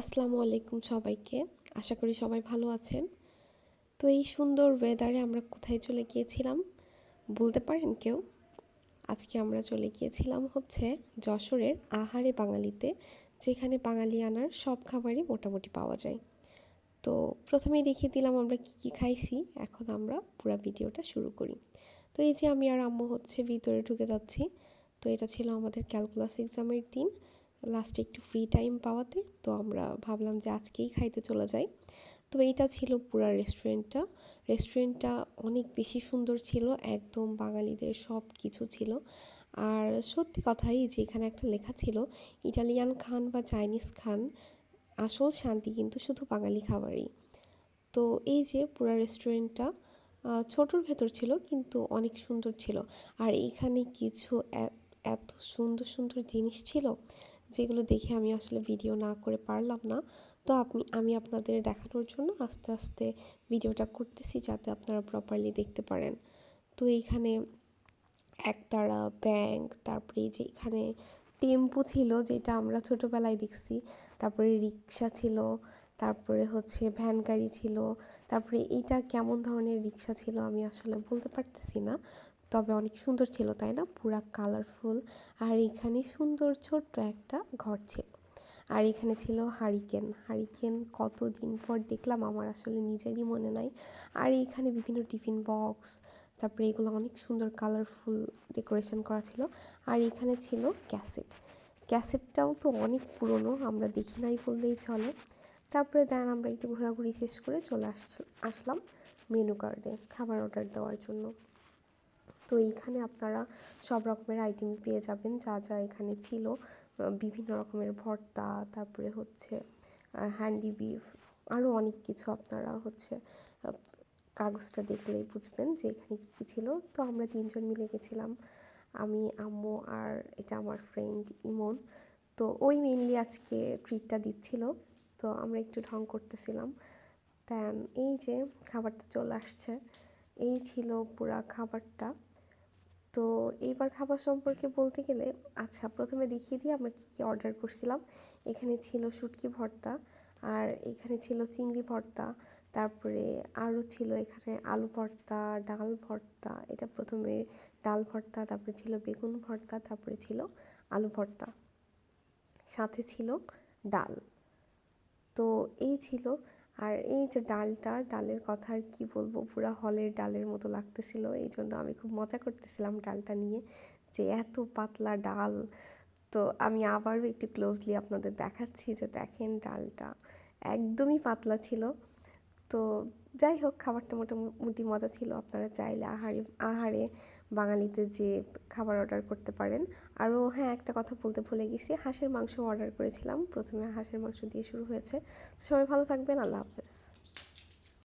আসসালামু আলাইকুম সবাইকে। আশা করি সবাই ভালো আছেন। তো এই সুন্দর ওয়েদারে আমরা কোথায় চলে গিয়েছিলাম বলতে পারেন কেউ? আজকে আমরা চলে গিয়েছিলাম হচ্ছে যশোরের আহারে বাঙালিতে, যেখানে বাঙালি আনার সব খাবারই মোটামুটি পাওয়া যায়। তো প্রথমেই দেখিয়ে দিলাম আমরা কি কি খাইছি, এখন আমরা পুরো ভিডিওটা শুরু করি। তো এই যে আমি আর আম্মু হচ্ছে ভিতরে ঢুকে যাচ্ছি। তো এটা ছিল আমাদের ক্যালকুলাস এক্সামের দিন। লাস্টে একটু ফ্রি টাইম পাওয়াতে, তো আমরা ভাবলাম যে আজকেই খাইতে চলে যাই। তো এইটা ছিল পুরা রেস্টুরেন্টটা রেস্টুরেন্টটা অনেক বেশি সুন্দর ছিল, একদম বাঙালিদের সব কিছু ছিল। আর সত্যি কথাই যে এখানে একটা লেখা ছিল, ইটালিয়ান খান বা চাইনিজ খান, আসল শান্তি কিন্তু শুধু বাঙালি খাবারই। তো এই যে পুরা রেস্টুরেন্টটা ছোটোর ভেতর ছিল কিন্তু অনেক সুন্দর ছিল। আর এইখানে কিছু এত সুন্দর সুন্দর জিনিস ছিল যেগুলো দেখে আমি আসলে ভিডিও না করে পারলাম না। তো আপনি, আমি আপনাদের দেখানোর জন্য আস্তে আস্তে ভিডিওটা করতেছি যাতে আপনারা প্রপারলি দেখতে পারেন। তো এইখানে একতারা ব্যাংক তারপরে যে এখানে টেম্পু ছিল যেটা আমরা ছোটোবেলায় দেখছি, তারপরে রিক্সা ছিল, তারপরে হচ্ছে ভ্যান গাড়ি ছিল, তারপরে এইটা কেমন ধরনের রিক্সা ছিল আমি আসলে বলতে পারতেছি না। তবে অনেক সুন্দর ছিল, তাই না? পুরা কালারফুল আর এখানে সুন্দর ছোট্ট একটা ঘর ছিল। আর এখানে ছিল হারিকেন হারিকেন কতদিন পর দেখলাম, আমার আসলে নিজেরই মনে নাই। আর এখানে বিভিন্ন টিফিন বক্স, তারপরে এগুলো অনেক সুন্দর কালারফুল ডেকোরেশন করা ছিল। আর এখানে ছিল ক্যাসেট। ক্যাসেটটাও তো অনেক পুরনো, আমরা দেখি নাই বললেই চলে। তারপরে দেন আমরা একটু ঘোরাঘুরি শেষ করে চলে আস আসলাম মেনু কার্ডে খাবার অর্ডার দেওয়ার জন্য। তো এইখানে আপনারা সব রকমের আইটেম পেয়ে যাবেন, যা যা এখানে ছিল। বিভিন্ন রকমের ভর্তা, তারপরে হচ্ছে হ্যান্ডি বিফ আরও অনেক কিছু আপনারা হচ্ছে কাগজটা দেখলেই বুঝবেন যে এখানে কী কী ছিল। তো আমরা তিনজন মিলে গেছিলাম, আমি, আম্মু আর এটা আমার ফ্রেন্ড ইমন। তো ওই মেনলি আজকে ট্রিটটা দিচ্ছিল। তো আমরা একটু ঢং করতেছিলাম। দেন এই যে খাবারটা চলে আসছে এই ছিল পুরা খাবারটা। তো এইবার খাবার সম্পর্কে বলতে গেলে আচ্ছা প্রথমে দেখিয়ে দিই আমরা কী কী অর্ডার করছিলাম। এখানে ছিল শুটকি ভর্তা, আর এখানে ছিল চিংড়ি ভর্তা, তারপরে আরও ছিল এখানে আলু ভর্তা, ডাল ভর্তা, এটা প্রথমে ডাল ভর্তা, তারপরে ছিল বেগুন ভর্তা, তারপরে ছিল আলু ভর্তা। সাথে ছিল ডাল। তো এই ছিল আর এই যে ডালটা, ডালের কথা আর কী বলব, পুরো হলের ডালের মতো লাগতেছিল। এই জন্য আমি খুব মজা করতেছিলাম ডালটা নিয়ে যে এত পাতলা ডাল। তো আমি আবারও একটু ক্লোজলি আপনাদের দেখাচ্ছি যে দেখেন ডালটা, একদমই পাতলা ছিল। তো যাই হোক, খাবারটা মোটামুটি মজা ছিল। আপনারা চাইলে আহারে আহারে বাঙালিতে যে খাবার অর্ডার করতে পারেন। আরও হ্যাঁ একটা কথা বলতে ভুলে গেছি। হাঁসের মাংস অর্ডার করেছিলাম। প্রথমে হাঁসের মাংস দিয়ে শুরু হয়েছে। সবাই ভালো থাকবেন। আল্লাহ হাফেজ।